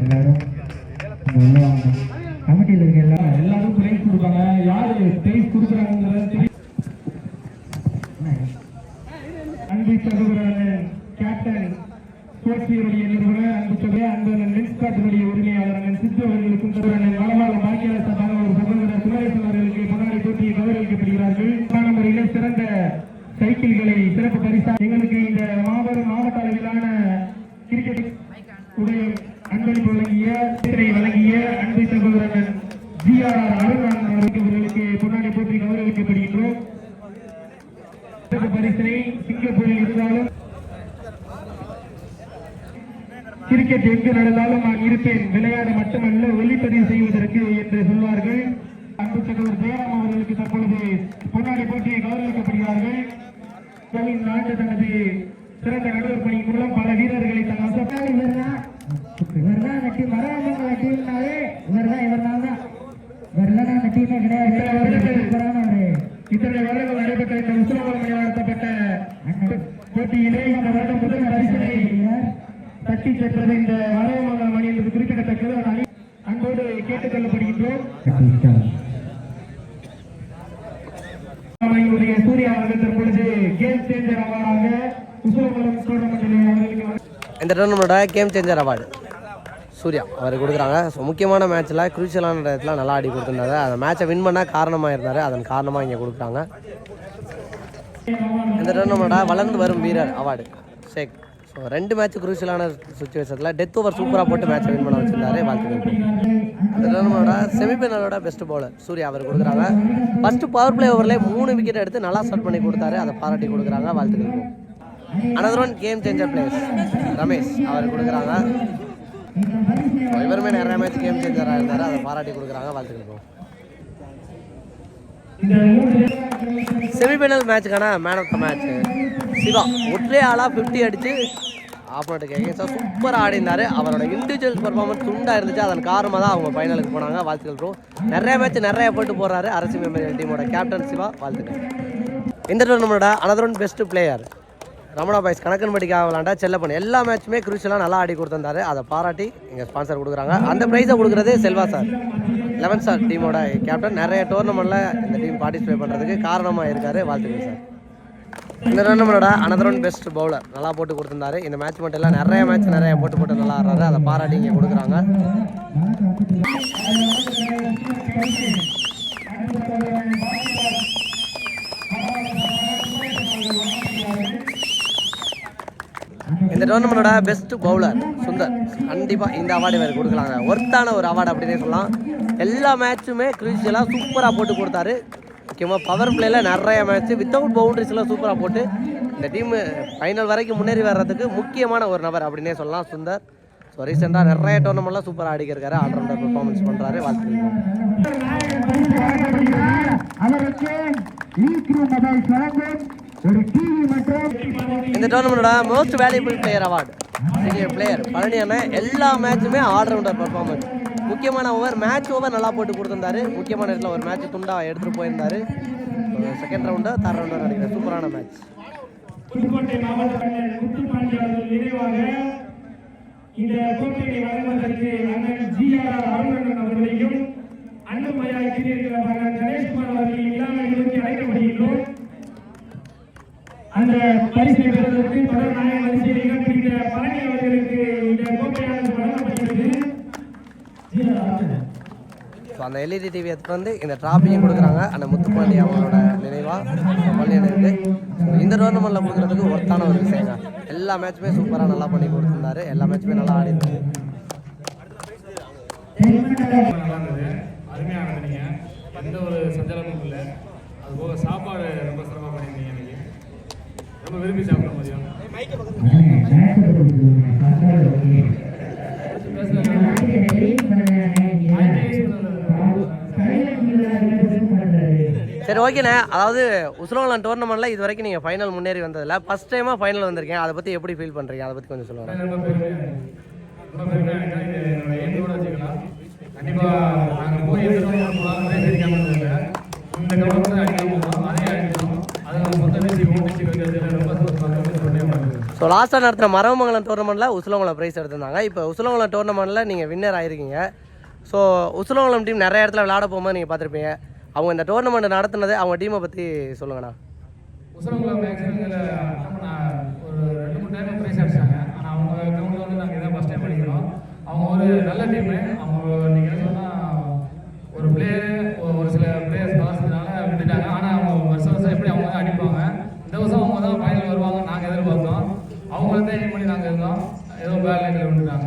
எல்லாரும் கமிட்டியில் இருக்க எல்லாரும் எல்லாரும் பிரைஸ் கொடுப்பாங்க. யாரு பிரைஸ் கொடுக்குறாங்கிறது தெரியும் அன்பு சகோதரன் கேப்டன் ஸ்போர்ட்ஸியுடைய நிறுவனர் அன்பு சகோதரர் அன்பு லென்ஸ் காட்டினுடைய உரிமையாளர் அண்ணன் சித்து அவர்களுக்கும் சகோதரன் வளமாக பாக்கியாளர் சபாக ஒரு சகோதரர் குமரேசன் அவர்களுக்கு பங்காளி போட்டியை கௌரவிக்கப்படுகிறார்கள் சிறப்பான முறையில் சிறந்த சைக்கிள்களை சிறப்பு பரிசா எங்களுக்கு இந்த மாபெரும் மாவட்ட அளவிலான கிரிக்கெட் உடைய அன்பளிப்பு வழங்கிய திரை வழங்கிய அன்பு சகோதரன் ஜி ஆர் ஆர் அருண் அவர்களுக்கு இவர்களுக்கு பொன்னாடி போட்டி கௌரவிக்கப்படுகின்றோம் சிறப்பு பரிசினை சிங்கப்பூரில் இருந்தாலும் கிரிக்கெட் எங்கு நடந்தாலும் நான் இருப்பேன். விளையாட மட்டுமல்ல ஒளிப்பதிவு செய்வதற்கு என்று சொல்வார்கள். அன்பு சகோதரர் ஜெயராம் அவர்களுக்கு தற்பொழுது பொன்னாடி போட்டியை கௌரவிக்கப்படுகிறார்கள். நாட்டு தனது சிறந்த நடுவர் பணி மூலம் பல வீரர்களை தன் வசப்ப இவர்தான். இவர்தான் அந்த டீம் வரவங்க டீம்னாலே இவர்தான் இவர்தான் தான். இவர்தான் அந்த டீமே கிடையாது. சூப்பரான ஒரு இத்தனை வருடங்கள் நடைபெற்ற இந்த உற்சவங்கள் நடத்தப்பட்ட போட்டியிலே இந்த வருடம் முதல் பரிசினை தட்டி சென்றது இந்த வரவமங்கல அணி என்பது குறிப்பிடத்தக்கது. ஒரு அணி அன்போடு கேட்டுக்கொள்ளப்படுகின்றோம் சூர்யா அவர்கள் தற்பொழுது கேம் சேஞ்சர் அவார்டாக உற்சவமங்கலம் டோர்னமெண்டிலே அவர்களுக்கு இந்த டோர்னமெண்ட்டோட கேம் சேஞ்சர் அவார்டு. சூர்யா அவர் கொடுக்குறாங்க. ஸோ முக்கியமான மேட்ச்சில் குரூஷியலான இடத்துல நல்லா ஆடி கொடுத்துருந்தாரு. அந்த மேட்சை வின் பண்ணால் காரணமாக இருந்தார் அதன் காரணமாக இங்கே கொடுக்குறாங்க. இந்த டோர்னமெண்ட்டோட வளர்ந்து வரும் வீரர் அவார்டு. ஷேக். ஸோ ரெண்டு மேட்ச் குரூஷியலான சுச்சுவேஷனில் டெத் ஓவர் சூப்பராக போட்டு மேட்ச் வின் பண்ண வச்சிருந்தாரு வாழ்த்துக்கள். இந்த டோர்னமெண்ட்டோட செமிஃபைனலோட பெஸ்ட் பவுலர் சூர்யா அவர் கொடுக்குறாங்க. ஃபர்ஸ்ட் பவர் பிளே ஓவரில் மூணு விக்கெட் எடுத்து நல்லா ஸ்டார்ட் பண்ணி கொடுத்தாரு. அதை பாராட்டி கொடுக்குறாங்க. வாழ்த்துக்கள். Another one game changer players Ramesh அவர் கொடுக்குறாங்க. இவருமே நிறைய மேட்ச் கேம் சேஞ்சராக இருந்தார். அதை பாராட்டி கொடுக்குறாங்க. வாழ்த்துக்கள். Semifinal மேட்ச்சுக்கான man of the match Siva ஒற்றை ஆளாக ஃபிஃப்டி அடித்து ஆப்போனட்டுக்கு எகேன்ஸ்டாக சூப்பராக ஆடி இருந்தார் அவரோட இண்டிவிஜுவல் பர்ஃபார்மன்ஸ் துண்டாக இருந்துச்சு. அதன் காரணமாக தான் அவங்க ஃபைனலுக்கு போனாங்க. வாழ்த்துக்கள் ப்ரோ நிறைய மேட்ச் நிறைய போட்டு போகிறாரு அரசு மெமோரியல் டீமோட கேப்டன் சிவா. வாழ்த்துக்கள். இந்த டோர்னமெண்ட்டோட another one best player Ramana boys கணக்கன்படிக்காக விளாண்டா செல்லப்பன். எல்லா மேட்சுமே குரூஷியலாக நல்லா ஆடி கொடுத்துருந்தாரு. அதை பாராட்டி எங்கள் ஸ்பான்சர் கொடுக்குறாங்க. அந்த ப்ரைஸை கொடுக்குறதே செல்வா சார் லெவன் ஸ்டார் டீமோட கேப்டன் நிறைய டோர்னமெண்ட்டில் இந்த டீம் பார்ட்டிசிபேட் பண்ணுறதுக்கு காரணமாக இருக்கார் வாழ்த்துக்கள் சார் இந்த டோர்னமெண்டோட அனதர் ஒன் பெஸ்ட் பவுலர் நல்லா போட்டு கொடுத்துருந்தாரு. இந்த மேட்ச் மட்டும் இல்லை நிறைய மேட்ச் நிறைய போட்டு போட்டு நல்லா ஆடுறாரு. அதை பாராட்டி இங்கே கொடுக்குறாங்க. இந்த டோர்னமெண்டோட பெஸ்ட் பவுலர் சுந்தர் கண்டிப்பாக இந்த அவார்டு இவர் கொடுக்கலாங்க. ஒர்த்தான ஒரு அவார்டு அப்படின்னே சொல்லலாம். எல்லா மேட்சுமே கிரூஷியலாக சூப்பராக போட்டு கொடுத்தாரு. முக்கியமாக பவர் பிளேயில் நிறைய மேட்ச் வித்தவுட் பவுண்டரிஸ்லாம் சூப்பராக போட்டு இந்த டீம் ஃபைனல் வரைக்கும் முன்னேறி வர்றதுக்கு முக்கியமான ஒரு நபர் அப்படின்னே சொல்லலாம் சுந்தர். ஸோ ரீசெண்டாக நிறைய டோர்னமெண்ட்லாம் சூப்பராக ஆடிக்கிருக்காரு. ஆல்ரவுண்டர் பெர்ஃபார்மன்ஸ் பண்ணுறாரு வாழ்த்துக்கள். மற்றும் இந்த டோர்னமெண்டோட most valuable player award senior player Palani அண்ணன் எல்லா மேட்சுமே ஆல்ரவுண்டர் பர்ஃபார்மன்ஸ் முக்கியமான ஓவர் மேட்ச் ஓவர் நல்லா போட்டு கொடுத்துருந்தாரு. முக்கியமான இடத்துல ஒரு மேட்ச் துண்டா எடுத்துகிட்டு போயிருந்தாரு. செகண்ட் ரவுண்டு தேர்ட் ரவுண்டு நினைக்கிறேன் சூப்பரான மேட்ச் புதுக்கோட்டை மாவட்ட முத்துப்பாண்டி அவர்கள் நினைவாக இந்த போட்டியை வழங்குவதற்கு அண்ணன் ஜி ஆர் அருணன் அவர்களையும் அன்புமையாய் இருக்கிற அண்ணன் கணேஷ்குமார் அவர்களையும் இல்லாமல் அழைக்கப்படுகின்றோம் அந்த பரிசை பெறுவதற்கு தொடர் நாயக வரிசையில் இடம்பிடித்த பழனி அவர்களுக்கு இந்த கோப்பையானது வழங்கப்படுகிறது ஜி ஆர் அருணன் ஸோ அந்த எல்இடி டிவி எடுத்துட்டு வந்து இந்த ட்ராஃபியும் கொடுக்குறாங்க. அந்த முத்துப்பாண்டி அவங்களோட நினைவாக பள்ளியனுக்கு இந்த டோர்னமெண்ட்டில் கொடுக்குறதுக்கு ஒர்த்தான ஒரு விஷயங்க. எல்லா மேட்சுமே சூப்பராக நல்லா பண்ணி கொடுத்துருந்தாரு. எல்லா மேட்சுமே நல்லா ஆடி இருந்தாரு நல்லா இருந்தது அருமையாக நடந்தீங்க எந்த ஒரு சஞ்சலமும் இல்லை. அது போக சாப்பாடு ரொம்ப ரொம்ப விரும்பி சாப்பிட மதியம் சரி ஓகேண்ணே. அதாவது உஸ்ரோலான் டோர்னமெண்ட்டில் இது வரைக்கும் நீங்கள் ஃபைனல் முன்னேறி வந்ததில்ல ஃபஸ்ட் டைமாக ஃபைனல் வந்திருக்கேன் அதை பற்றி எப்படி ஃபீல் பண்ணுறீங்க அதை பற்றி கொஞ்சம் சொல்லுவாங்க கண்டிப்பாக நாங்கள் போய் இந்த ஸோ லாஸ்ட்டாக நடத்தின மரமங்கலம் டோர்னமெண்ட்டில் உசுலங்குளம் ப்ரைஸ் எடுத்திருந்தாங்க. இப்போ உசுலங்குளம் டோர்னமெண்ட்டில் நீங்கள் வின்னர் ஆயிருக்கீங்க. ஸோ உசுலங்குளம் டீம் நிறைய இடத்துல விளையாட போகும்போது நீங்கள் பார்த்துருப்பீங்க. அவங்க இந்த டோர்னமெண்ட் நடத்தினது அவங்க டீமை பற்றி சொல்லுங்கண்ணா. உசுலங்குளம் மேக்ஸிமம் ஒரு ரெண்டு மூணு டைம் ப்ரைஸ் அடிச்சாங்க. ஆனால் அவங்க கிரவுண்டில் வந்து நாங்கள் இதான் ஃபஸ்ட் டைம் அடிக்கிறோம். அவங்க ஒரு நல்ல டீமு அவங்க நீங்கள் சொன்னால் ஒரு பிளேயர் ஒரு சில பிளேயர்ஸ் காசுனால விட்டுட்டாங்க ஆனால் அவங்க வருஷம் வருஷம் எப்படி அவங்க தான் அடிப்பாங்க இந்த வருஷம் அவங்க தான் ஃபைனல் வருவாங்க நாங்கள் எதிர்பார்த்தோம் அவங்க வந்து aim பண்ணி நாங்கள் இருந்தோம். ஏதோ லைனில் விட்டுட்டாங்க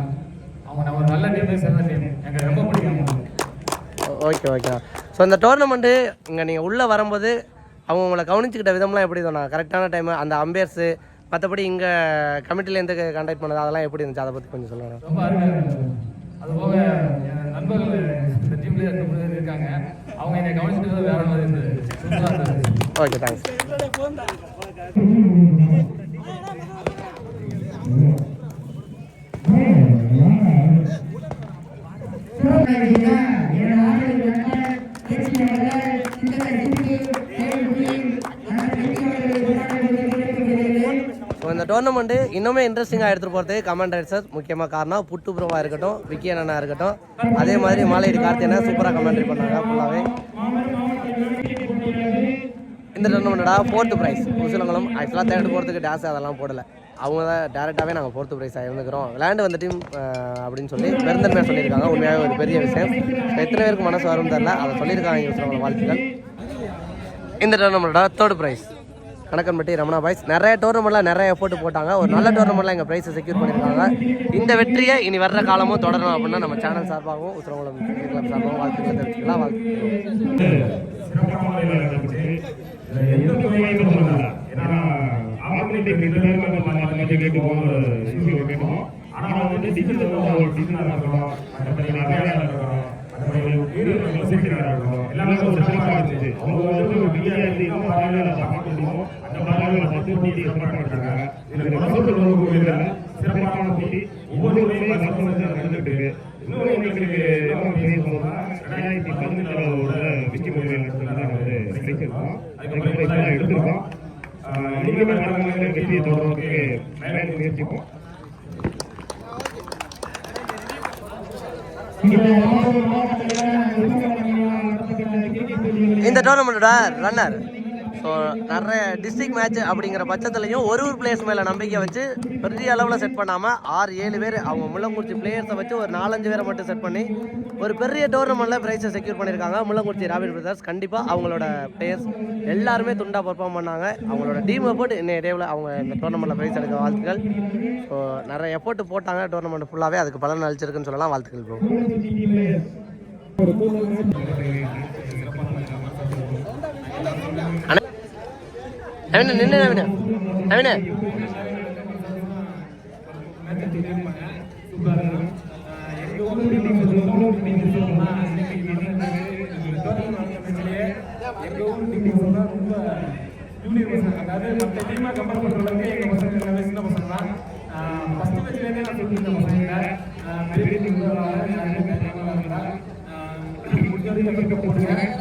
அவங்க நம்ம ஒரு நல்ல டீம் சிறந்த டீம் எங்களுக்கு ரொம்ப பிடிக்கும். ஓகே ஓகே ஸோ இந்த டோர்னமெண்ட்டு இங்கே நீங்கள் உள்ளே வரும்போது அவங்க உங்களை கவனிச்சுக்கிட்ட விதம்லாம் எப்படி சொன்னாங்க கரெக்டான டைம் அந்த அம்பையர்ஸு மற்றபடி இங்கே கமிட்டிலேருந்து கண்டக்ட் பண்ணது அதெல்லாம் எப்படி இருந்துச்சு? அதை பற்றி கொஞ்சம் சொல்லுங்கள் ரொம்ப அதுபோக என் நண்பர்கள் இந்த டீம்லேயே இருக்காங்க. அவங்க என்னை கவனிச்சுட்டு வேற மாதிரி இருந்தது. ஓகே தேங்க்ஸ் இந்த டோர்னமெண்ட்டு இன்னுமே இன்ட்ரெஸ்டிங்காக எடுத்துகிட்டு போகிறதுக்கு கமெண்ட் ரைட்ஸர் முக்கியமாக காரணம் புட்டு ப்ரோவாக இருக்கட்டும் விக்கி அண்ணனா இருக்கட்டும். அதே மாதிரி மாலையடி கார்த்தியனை சூப்பராக கமெண்ட்ரி பண்ணாங்க ஃபுல்லாகவே இந்த டோர்னமெண்ட்டோட ஃபோர்த்து ப்ரைஸ் முசிலங்குளம். ஆக்சுவலாக தேர்ட் போகிறதுக்கு டேஸ் அதெல்லாம் போடலை. அவங்க தான் டேரெக்டாகவே நாங்கள் ஃபோர்த்து ப்ரைஸாக இருந்துக்கிறோம். விளையாண்டு வந்த டீம் அப்படின்னு சொல்லி பெருந்தன்மையாக சொல்லியிருக்காங்க. உண்மையாகவே ஒரு பெரிய விஷயம். எத்தனை பேருக்கு மனசு வரும் தெரில அதை சொல்லியிருக்காங்க முசிலங்குளம் வாழ்த்துக்கள். இந்த டோர்னமெண்ட்டோட third prize Kanakkanpatti Ramana boys நிறைய டோர்னமெண்ட்லாம் நிறைய எஃபோர்ட் போட்டாங்க. ஒரு நல்ல டோர்னமெண்ட்லாம் எங்கள் ப்ரைஸை செக்யூர் பண்ணியிருக்காங்க. இந்த வெற்றியை இனி வர்ற காலமும் தொடரணும் அப்படின்னா நம்ம சேனல் சார்பாகவும் உத்திரங்குளம் கிளப் சார்பாகவும் வாழ்த்துக்களை தெரிவிச்சுக்கலாம். வாழ்த்துக்கள். சிறப்பான முறையில் நடந்துச்சு. வந்து மாறி மாறி கேட்டுப்போம், மற்றபடி நிறையா எல்லாமே ஒரு இருந்துச்சு. அவங்க வந்து ஒரு பார்க்க முடியும். அந்த பத்து உணவு முயற்சிப்போம் இந்த டோர்னமெண்ட்டோட ரன்னர் ஸோ நிறைய டிஸ்ட்ரிக்ட் மேட்ச் அப்படிங்கிற பட்சத்துலையும் ஒரு ஒரு பிளேயர்ஸ் மேலே நம்பிக்கை வச்சு பெரிய அளவில் செட் பண்ணாமல் ஆறு ஏழு பேர் அவங்க முள்ளங்குறிச்சி பிளேயர்ஸை வச்சு ஒரு நாலஞ்சு பேரை மட்டும் செட் பண்ணி ஒரு பெரிய டோர்னமெண்ட்டில் ப்ரைஸை செக்யூர் பண்ணியிருக்காங்க. Mullankurichi Robin brothers. கண்டிப்பாக அவங்களோட பிளேயர்ஸ் எல்லாருமே துண்டாக பர்ஃபார்ம் பண்ணாங்க. அவங்களோட டீம் எஃபோர்ட் இன்னைய டேவில் அவங்க இந்த டோர்னமெண்ட்டில் ப்ரைஸ் எடுக்க வாழ்த்துக்கள். ஸோ நிறைய எஃபோர்ட் போட்டாங்க. டோர்னமெண்ட் ஃபுல்லாகவே அதுக்கு பலன் அளிச்சிருக்குன்னு சொல்லலாம். வாழ்த்துக்கள் ப்ரோ நவீன நின்று நவீன நவீன முடிஞ்ச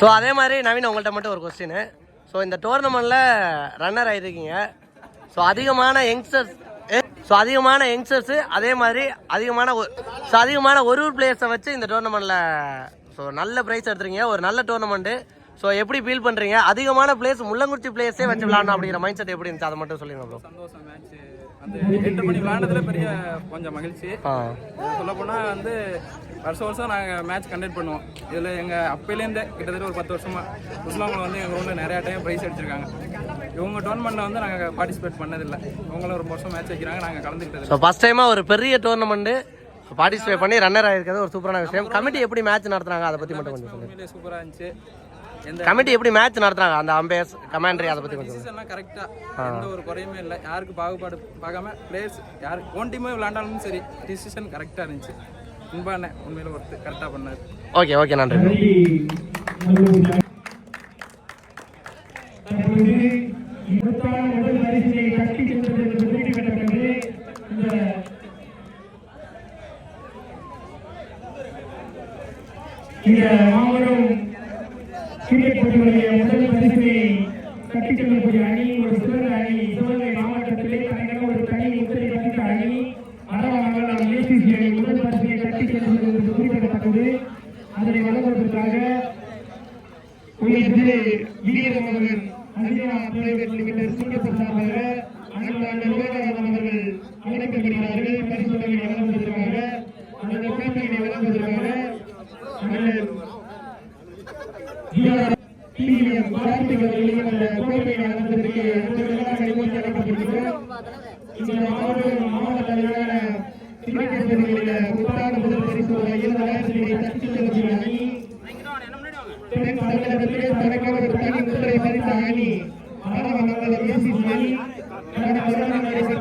ஸோ அதே மாதிரி நவீன் உங்கள்கிட்ட மட்டும் ஒரு கொஸ்டின் ஸோ இந்த டோர்னமெண்ட்டில் ரன்னர் ஆகிருக்கீங்க ஸோ அதிகமான யங்ஸ்டர்ஸ் ஸோ அதிகமான யங்ஸ்டர்ஸு அதே மாதிரி அதிகமான ஸோ அதிகமான ஒரு ஒரு பிளேயர்ஸை வச்சு இந்த டோர்னமெண்ட்டில் ஸோ நல்ல ப்ரைஸ் எடுத்துருங்க ஒரு நல்ல டோர்னமெண்ட்டு ஸோ எப்படி ஃபீல் பண்ணுறீங்க அதிகமான பிளேயர்ஸ் முள்ளங்குறிச்சி பிளேயர்ஸே வச்சு விளாடணும் அப்படிங்கிற மைண்ட் செட் எப்படி இருந்துச்சு? அதை மட்டும் சொல்லிடுங்க ப்ரோ சந்தோஷம் அந்த எட்டு மணி விளையாண்டதுல பெரிய கொஞ்சம் மகிழ்ச்சி. சொல்ல போனால் வந்து வருஷம் வருஷம் நாங்கள் மேட்ச் கண்டக்ட் பண்ணுவோம். இதில் எங்கள் அப்பையிலேருந்தே கிட்டத்தட்ட ஒரு பத்து வருஷமா முஸ்லாமில் வந்து எங்கள் ஊரில் நிறையா டைம் ப்ரைஸ் அடிச்சிருக்காங்க. இவங்க டோர்னமெண்ட்டில் வந்து நாங்கள் பார்ட்டிசிபேட் பண்ணதில்லை. இவங்களும் ஒரு வருஷம் மேட்ச் வைக்கிறாங்க நாங்கள் கலந்துக்கிட்டது ஸோ ஃபஸ்ட் டைமாக ஒரு பெரிய டோர்னமெண்ட்டு பார்ட்டிசிபேட் பண்ணி ரன்னர் ஆகிருக்கிறது ஒரு சூப்பரான விஷயம். கமிட்டி எப்படி மேட்ச் நடத்துனாங்க? அதை பற்றி மட்டும் கொஞ்சம் சூப்பராக இருந்துச்சு. கமிட்டி எப்படி மேட்ச் நடத்துறாங்க? அந்த அம்பையர்ஸ் கமாண்டரி அதை பற்றி கொஞ்சம் கரெக்டாக எந்த ஒரு குறையுமே இல்லை. யாருக்கு பாகுபாடு பார்க்காம பிளேயர்ஸ் யார் ஓன் டீமே விளாண்டாலும் சரி டிசிஷன் கரெக்டாக இருந்துச்சு. இன்பானே உண்மையில ஒருத்தர் கரெக்டாக பண்ணார். ஓகே ஓகே நன்றி. இந்த மாபெரும் கிரிக்கெட் போட்டியுடைய முதல் பரிசை கட்டிக்கொள்ளக்கூடிய அணி ஒரு சிறந்த அணி சிவகங்கை மாவட்டத்திலே தனியாக ஒரு தனி முத்திரை பதித்த அணி அரவணங்கள் ஏசிசி அணி முதல் பரிசினை கட்டி செல்வது என்பது குறிப்பிடத்தக்கது அதனை வழங்குவதற்காக உள்ளிட்டு வீரமகன் அரியா பிரைவேட் லிமிடெட் சிங்கப்பூர் சார்பாக அண்ணன் விவேகானந்தம் அவர்கள் அழைக்கப்படுகிறார்கள் பரிசுகளை வழங்குவதற்காக அந்த கோப்பையினை வழங்குவதற்காக அண்ணன் டிஎம் கார்த்திக் அவர்களையும் அந்த கோப்பையை வழங்குவதற்கு அன்புடன் நிகழ்ச்சி அழைக்கப்படுகிறோம் இந்த மாவட்ட மாவட்ட தலைவரான சிவகேஸ்வரியுடைய புத்தாண்டு முதல் பரிசு அணி தனி அணி அணி கடந்த வருடம் நடைபெற்ற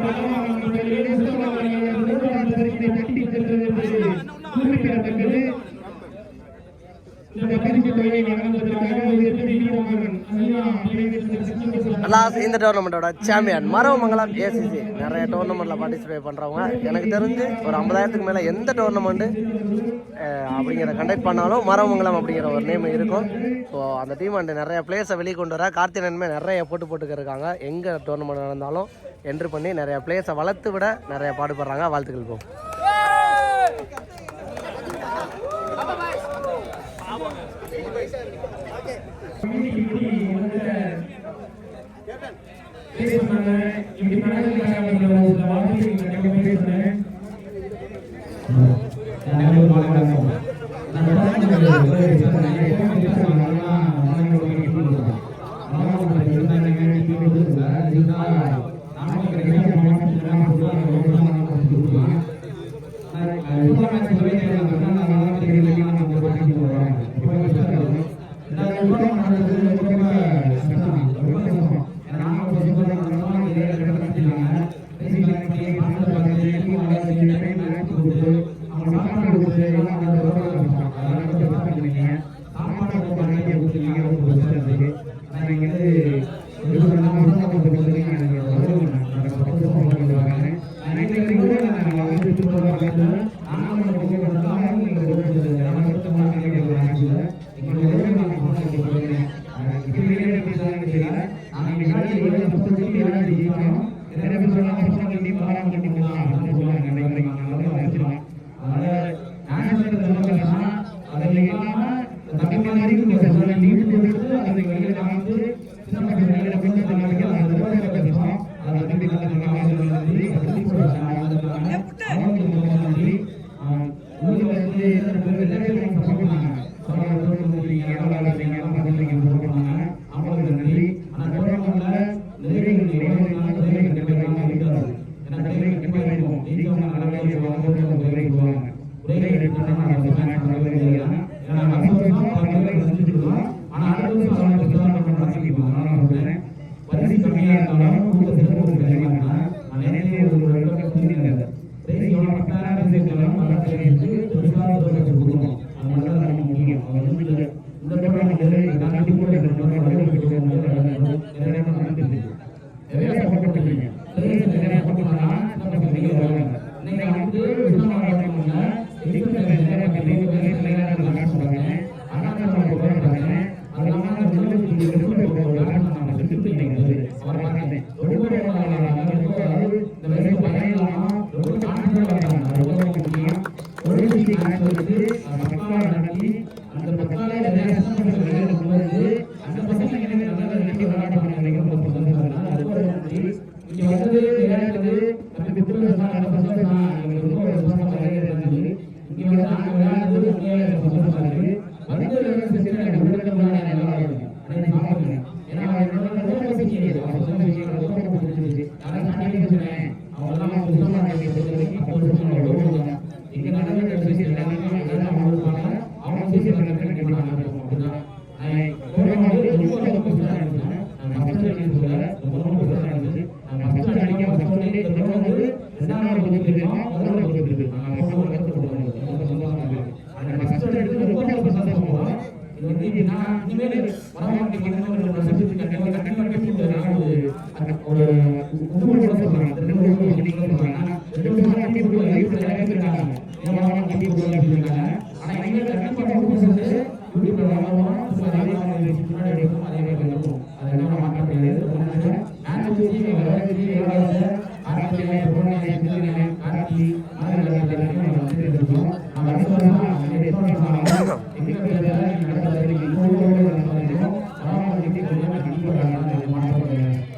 ஆரவமங்கலத்திலே சிவகங்கையை முதலாவது பரிசினை தட்டி சென்றது என்பது குறிப்பிடத்தக்கது இந்த பரிசு தொகையை வழங்குவதற்காக ஒரு எட்டு வீரமகன் அண்ணா பிரைவேட் லாஸ்ட் இந்த டோர்னமெண்ட்டோட சாம்பியன் மரவமங்கலம் ஏசிசி நிறைய டோர்னமெண்ட்டில் பார்ட்டிசிபேட் பண்ணுறவங்க எனக்கு தெரிஞ்சு ஒரு ஐம்பதாயிரத்துக்கு மேலே எந்த டோர்னமெண்ட்டு அப்படிங்கிற கண்டக்ட் பண்ணாலும் மரவமங்கலம் அப்படிங்கிற ஒரு நேம் இருக்கும். ஸோ அந்த டீம் அண்ட் நிறைய பிளேயர்ஸை வெளியே கொண்டு வர கார்த்திகனுமே நிறைய போட்டு போட்டுக்க இருக்காங்க எங்கே டோர்னமெண்ட் நடந்தாலும் என்ட்ரு பண்ணி நிறைய பிளேயர்ஸை வளர்த்து விட நிறைய பாடுபடுறாங்க. வாழ்த்துக்கள் போகும் போ பேசுனாங்க இப்படி நடந்துக்கிறாங்க ஒரு வார்த்தை கண்டிப்பாக பேசுறேன். Uhum. பங்கெடுத்துக்கிறீங்க பிரதேசத்துக்கு நிறைய பங்கெடுத்தா சட்டமன்ற நிறைய பேர் நிறைய பேர் நிறைய பேர் சொல்லுவாங்க அனாதாரமாக போராடுறாங்க ಸಂಸ್ಥೆ ನಾನು ಸಂಸ್ಥೆ ಸಂಸ್ಥೆ இது வந்து எப்படின்னா இனிமேல் வடமாநில மனிதர்கள் சர்டிஃபிகேட் கண்டிப்பாக பேசிட்டு ஒரு கட்டி ஒப்புமொழி கூட சொல்றாங்க ரெண்டு ஒப்புமொழி சொல்றாங்க ரெண்டு ஒப்புமொழி இருக்காங்க இருக்காங்க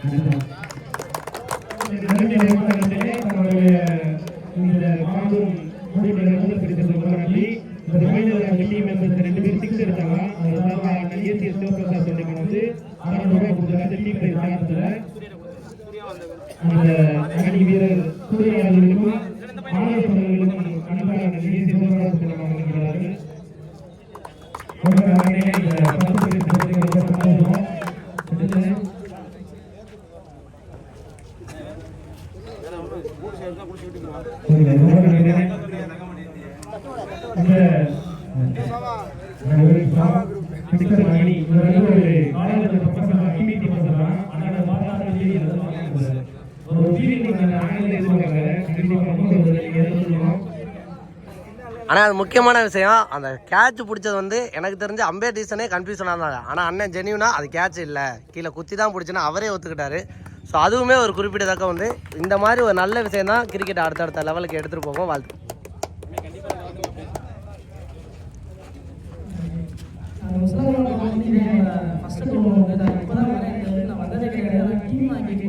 嗯 ஆனால் அது முக்கியமான விஷயம். அந்த கேட்ச் பிடிச்சது வந்து எனக்கு தெரிஞ்ச அம்பேர் டீசனே கன்ஃபியூஷனாக இருந்தாங்க ஆனால் அண்ணன் ஜெனியூனா அது கேட்ச் இல்லை. கீழே குத்தி தான் பிடிச்சினா அவரே ஒத்துக்கிட்டாரு. ஸோ அதுவுமே ஒரு குறிப்பிடத்தக்க வந்து இந்த மாதிரி ஒரு நல்ல விஷயம் தான் கிரிக்கெட் அடுத்தடுத்த லெவலுக்கு எடுத்துகிட்டு போகும் வாழ்த்து. ஃபஸ்ட்டு இப்போ தான் நான் வந்ததே கிடையாது டீம் ஆக்கிட்டு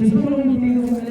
です。